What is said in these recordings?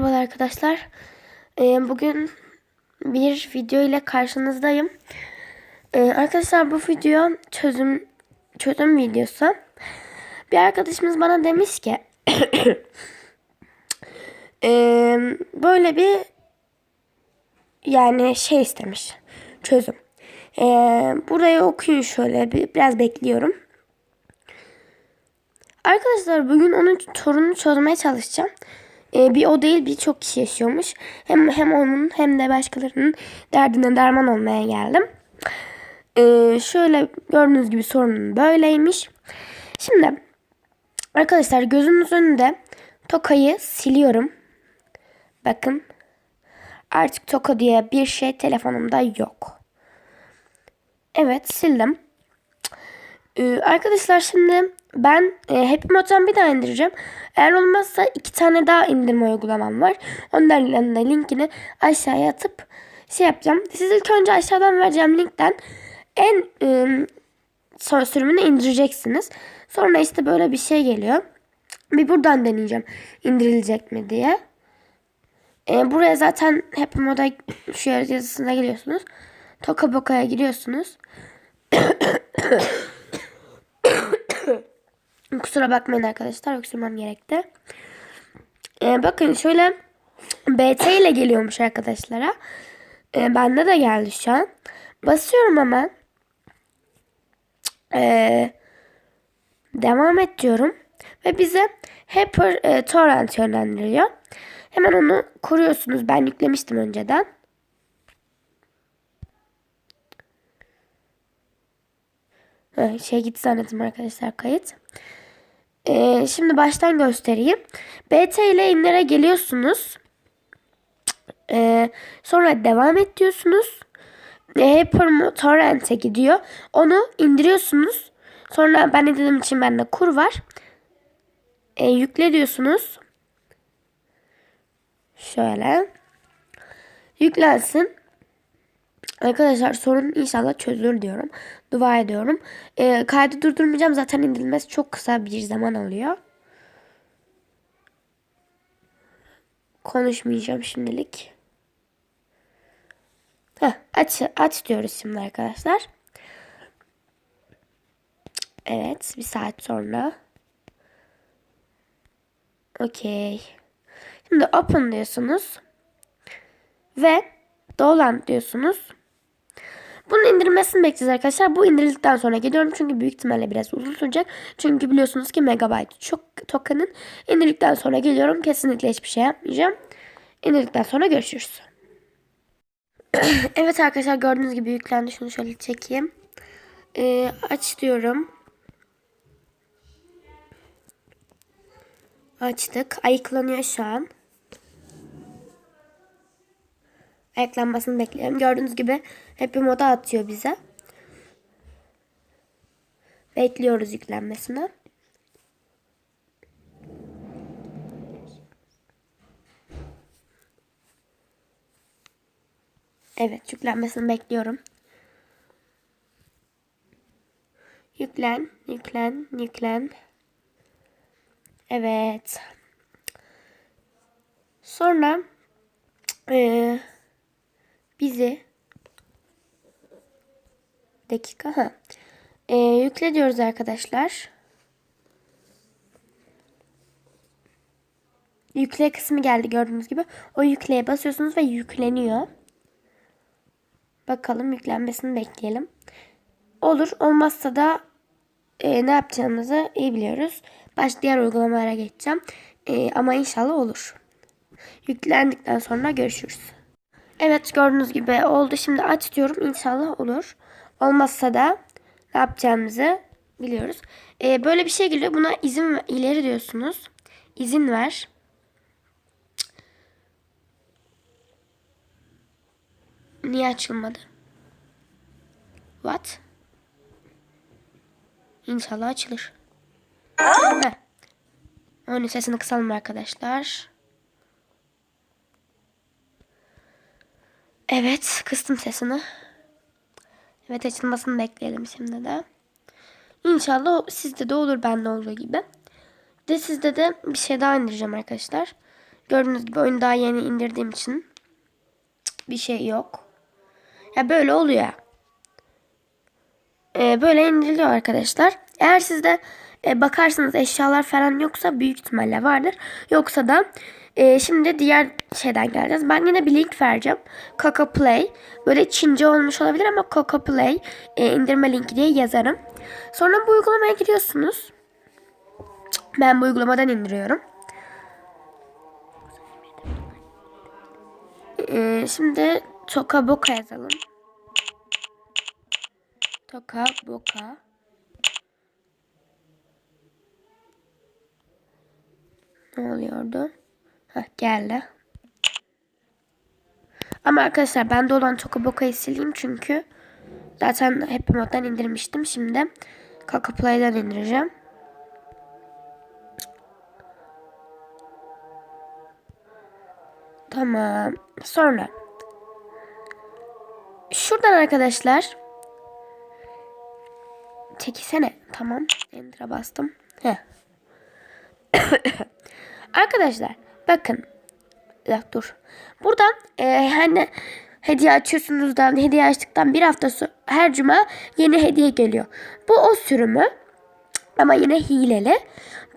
Merhabalar arkadaşlar. Ee, bugün bir video ile karşınızdayım. Ee, arkadaşlar bu video çözüm çözüm videosu. Bir arkadaşımız bana demiş ki ee, böyle bir yani şey istemiş. Çözüm. Burayı okuyun şöyle bir, biraz bekliyorum. Arkadaşlar bugün onun sorununu çözmeye çalışacağım. Ee, bir o değil birçok kişi yaşıyormuş. Hem hem onun hem de başkalarının derdine derman olmaya geldim. Ee, şöyle gördüğünüz gibi sorunun böyleymiş. Şimdi arkadaşlar gözünüz önünde tokayı siliyorum. Bakın artık toka diye bir şey telefonumda yok. Evet sildim. Ee, arkadaşlar şimdi ben e, Happy Mod'dan bir daha indireceğim. Eğer olmazsa iki tane daha indirme uygulamam var. Onların da linkini aşağıya atıp şey yapacağım. Siz ilk önce aşağıdan vereceğim linkten en e, son sürümünü indireceksiniz. Sonra işte böyle bir şey geliyor. Bir buradan deneyeceğim indirilecek mi diye. E, buraya zaten Happy Mod'a şu yazısına geliyorsunuz. Toka Boka'ya giriyorsunuz. Kusura bakmayın arkadaşlar öksürmem gerekti. Ee, bakın şöyle BT ile geliyormuş arkadaşlara. Ee, bende de geldi şu an. Basıyorum hemen. Ee, devam et diyorum. Ve bize Hyper e, Torrent yönlendiriyor. Hemen onu kuruyorsunuz. Ben yüklemiştim önceden. Şey gitti zannettim arkadaşlar kayıt. Ee, şimdi baştan göstereyim. BT ile inlere geliyorsunuz. Ee, sonra devam et diyorsunuz. Hyper Torrent'e gidiyor. Onu indiriyorsunuz. Sonra ben indirdiğim için bende kur var. Ee, yükle diyorsunuz. Şöyle. Yüklensin. Arkadaşlar sorun inşallah çözülür diyorum. Dua ediyorum. Ee, kaydı durdurmayacağım. Zaten indirilmesi çok kısa bir zaman alıyor. Konuşmayacağım şimdilik. Heh, aç, aç diyoruz şimdi arkadaşlar. Evet. Bir saat sonra. Okey. Şimdi open diyorsunuz. Ve dolan diyorsunuz. Bunun indirmesini bekleyeceğiz arkadaşlar. Bu indirildikten sonra geliyorum çünkü büyük ihtimalle biraz uzun sürecek. Çünkü biliyorsunuz ki megabyte çok token'ın indirdikten sonra geliyorum. Kesinlikle hiçbir şey yapmayacağım. İndirdikten sonra görüşürüz. evet arkadaşlar gördüğünüz gibi yüklendi. Şunu şöyle çekeyim. Ee, aç diyorum. Açtık. Ayıklanıyor şu an. Ayaklanmasını bekliyorum. Gördüğünüz gibi hep bir moda atıyor bize. Bekliyoruz yüklenmesini. Evet yüklenmesini bekliyorum. Yüklen, yüklen, yüklen. Evet. Sonra eee bizi dakika ha ee, yükle diyoruz arkadaşlar. Yükle kısmı geldi gördüğünüz gibi. O yükleye basıyorsunuz ve yükleniyor. Bakalım yüklenmesini bekleyelim. Olur olmazsa da e, ne yapacağımızı iyi biliyoruz. Baş diğer uygulamalara geçeceğim. E, ama inşallah olur. Yüklendikten sonra görüşürüz. Evet gördüğünüz gibi oldu. Şimdi aç diyorum. İnşallah olur. Olmazsa da ne yapacağımızı biliyoruz. Ee, böyle bir şey geliyor. Buna izin ileri diyorsunuz. İzin ver. Niye açılmadı? What? İnşallah açılır. Heh. Onun sesini kısalım arkadaşlar. Evet kıstım sesini. Evet açılmasını bekleyelim şimdi de. İnşallah sizde de olur bende olduğu gibi. De sizde de bir şey daha indireceğim arkadaşlar. Gördüğünüz gibi oyunu daha yeni indirdiğim için bir şey yok. Ya böyle oluyor. Ee, böyle indiriliyor arkadaşlar. Eğer sizde e, bakarsanız eşyalar falan yoksa büyük ihtimalle vardır. Yoksa da e, şimdi diğer şeyden geleceğiz. Ben yine bir link vereceğim. Coco Play. Böyle Çince olmuş olabilir ama Coco Play e, indirme linki diye yazarım. Sonra bu uygulamaya giriyorsunuz. Ben bu uygulamadan indiriyorum. Ee, şimdi Toka Boka yazalım. Toka Boka. Ne oluyordu? Heh, geldi. Ama arkadaşlar bende olan Toka Boka'yı sileyim çünkü zaten Happy Mod'dan indirmiştim. Şimdi Coca Play'den indireceğim. Tamam. Sonra şuradan arkadaşlar çekilsene. Tamam. Enter'a bastım. Heh. arkadaşlar bakın. Ya, dur. Buradan e, hani hediye açıyorsunuz da hediye açtıktan bir hafta sonra her cuma yeni hediye geliyor. Bu o sürümü ama yine hileli.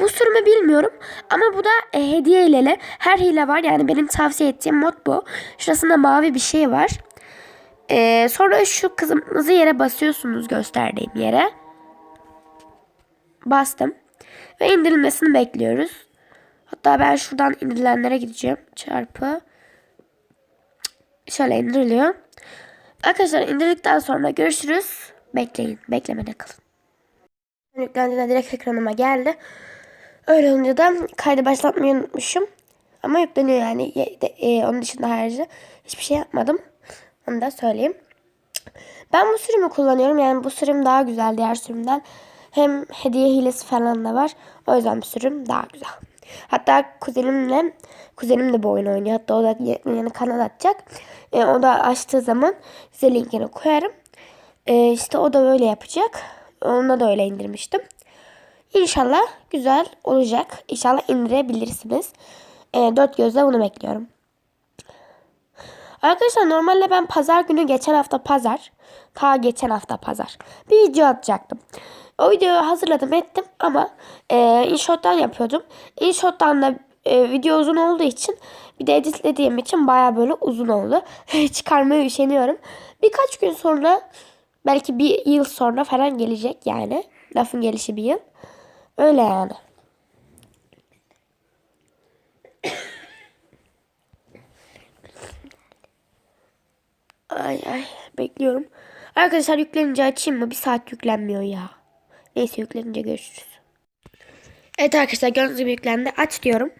Bu sürümü bilmiyorum ama bu da e, hediye hileli. Her hile var yani benim tavsiye ettiğim mod bu. Şurasında mavi bir şey var. E, sonra şu kırmızı yere basıyorsunuz gösterdiğim yere. Bastım. Ve indirilmesini bekliyoruz. Hatta ben şuradan indirilenlere gideceğim. Çarpı. Şöyle indiriliyor. Arkadaşlar indirdikten sonra görüşürüz. Bekleyin. Beklemede kalın. Yüklendiğinde direkt ekranıma geldi. Öyle olunca da kaydı başlatmayı unutmuşum. Ama yükleniyor yani. E, onun dışında harici hiçbir şey yapmadım. Onu da söyleyeyim. Ben bu sürümü kullanıyorum. Yani bu sürüm daha güzel diğer sürümden. Hem hediye hilesi falan da var. O yüzden bu sürüm daha güzel. Hatta kuzenimle kuzenim de bu oyunu oynuyor. Hatta o da yeni kanal açacak. E, o da açtığı zaman size linkini koyarım. E, işte o da böyle yapacak. Onunla da öyle indirmiştim. İnşallah güzel olacak. İnşallah indirebilirsiniz. E, dört gözle bunu bekliyorum. Arkadaşlar normalde ben pazar günü geçen hafta pazar ta geçen hafta pazar bir video atacaktım. O videoyu hazırladım ettim ama e, InShot'tan yapıyordum. InShot'tan da e, video uzun olduğu için bir de editlediğim için baya böyle uzun oldu. Çıkarmaya üşeniyorum. Birkaç gün sonra belki bir yıl sonra falan gelecek yani. Lafın gelişi bir yıl. Öyle yani. Ay ay bekliyorum. Arkadaşlar yüklenince açayım mı? Bir saat yüklenmiyor ya. Neyse yüklenince görüşürüz. Evet arkadaşlar gördüğünüz yüklendi. Aç diyorum.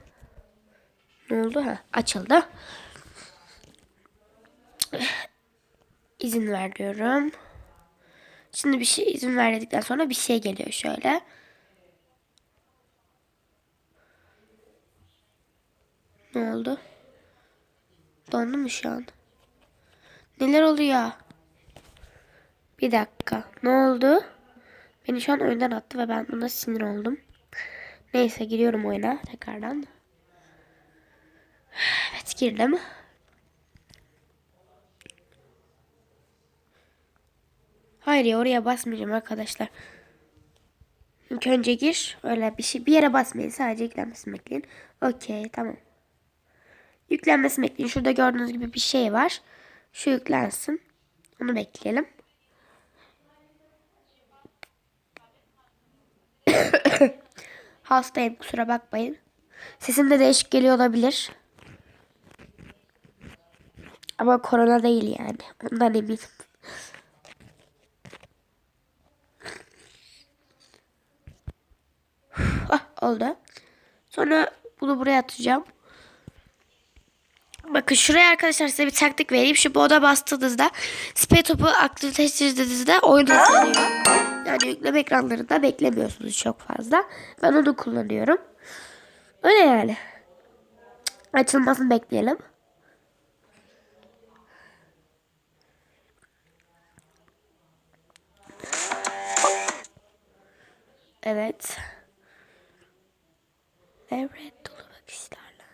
Ne oldu? Ha, açıldı. İzin ver diyorum. Şimdi bir şey izin ver dedikten sonra bir şey geliyor şöyle. Ne oldu? Dondu mu şu an? Neler oluyor? Bir dakika. Ne oldu? Beni şu an oyundan attı ve ben buna sinir oldum. Neyse giriyorum oyuna tekrardan. Evet girdim. Hayır ya oraya basmayacağım arkadaşlar. İlk önce gir. Öyle bir şey. Bir yere basmayın. Sadece yüklenmesini bekleyin. Okey tamam. Yüklenmesini bekleyin. Şurada gördüğünüz gibi bir şey var. Şu yüklensin. Onu bekleyelim. Hastayım kusura bakmayın. Sesim de değişik geliyor olabilir. Ama korona değil yani. Ondan eminim. ah, oldu. Sonra bunu buraya atacağım. Bakın şuraya arkadaşlar size bir taktik vereyim. Şu boda bastığınızda spray topu aktifleştirdiğinizde oyun hızlanıyor. Yani yükleme ekranlarında beklemiyorsunuz çok fazla. Ben onu kullanıyorum. Öyle yani. Açılmasını bekleyelim. Evet. Evet dolu bakışlarla.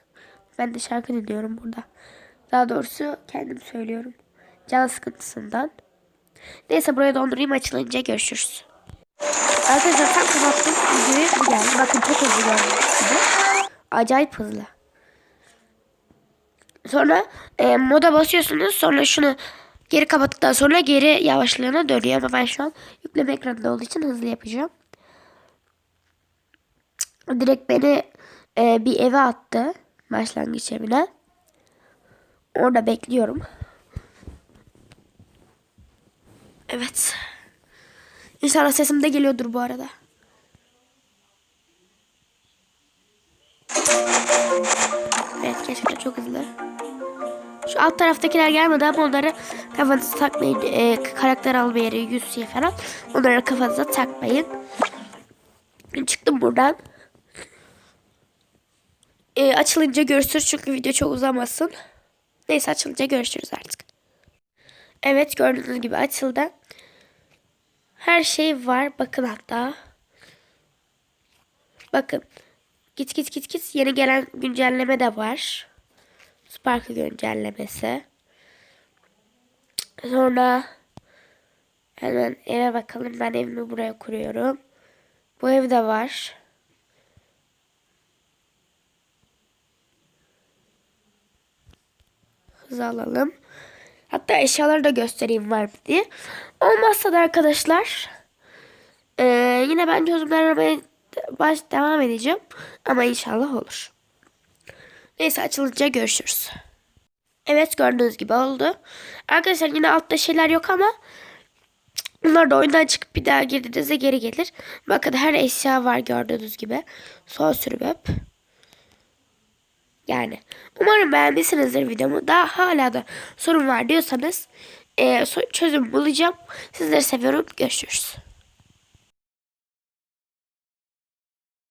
Ben de şarkı dinliyorum burada. Daha doğrusu kendim söylüyorum. Can sıkıntısından. Neyse buraya dondurayım açılınca görüşürüz. Arkadaşlar tam kapattım videoyu bu geldi. Bakın çok hızlı gibi. Acayip hızlı. Sonra e, moda basıyorsunuz. Sonra şunu geri kapattıktan sonra geri yavaşlığına dönüyor. Ama ben şu an yükleme ekranında olduğu için hızlı yapacağım. Direkt beni e, bir eve attı. Başlangıç evine. Orada bekliyorum. Evet. İnşallah sesim de geliyordur bu arada. Evet gerçekten çok hızlı. Şu alt taraftakiler gelmedi ama onları kafanıza takmayın. Ee, karakter alma yeri, yüz şey falan. Onları kafanıza takmayın. Çıktım buradan. Ee, açılınca görüşürüz çünkü video çok uzamasın. Neyse açılınca görüşürüz artık. Evet gördüğünüz gibi açıldı. Her şey var. Bakın hatta. Bakın. Git git git git. Yeni gelen güncelleme de var. Sparkle güncellemesi. Sonra hemen eve bakalım. Ben evimi buraya kuruyorum. Bu ev de var. Hız alalım. Hatta eşyaları da göstereyim var mı diye. Olmazsa da arkadaşlar eee, yine ben çözümler aramaya baş devam edeceğim. Ama inşallah olur. Neyse açılınca görüşürüz. Evet gördüğünüz gibi oldu. Arkadaşlar yine altta şeyler yok ama bunlar da oyundan çıkıp bir daha girdiğinizde geri gelir. Bakın her eşya var gördüğünüz gibi. Son sürüm hep. Yani umarım beğenmişsinizdir videomu. Daha hala da sorun var diyorsanız so- çözüm bulacağım. Sizleri seviyorum. Görüşürüz.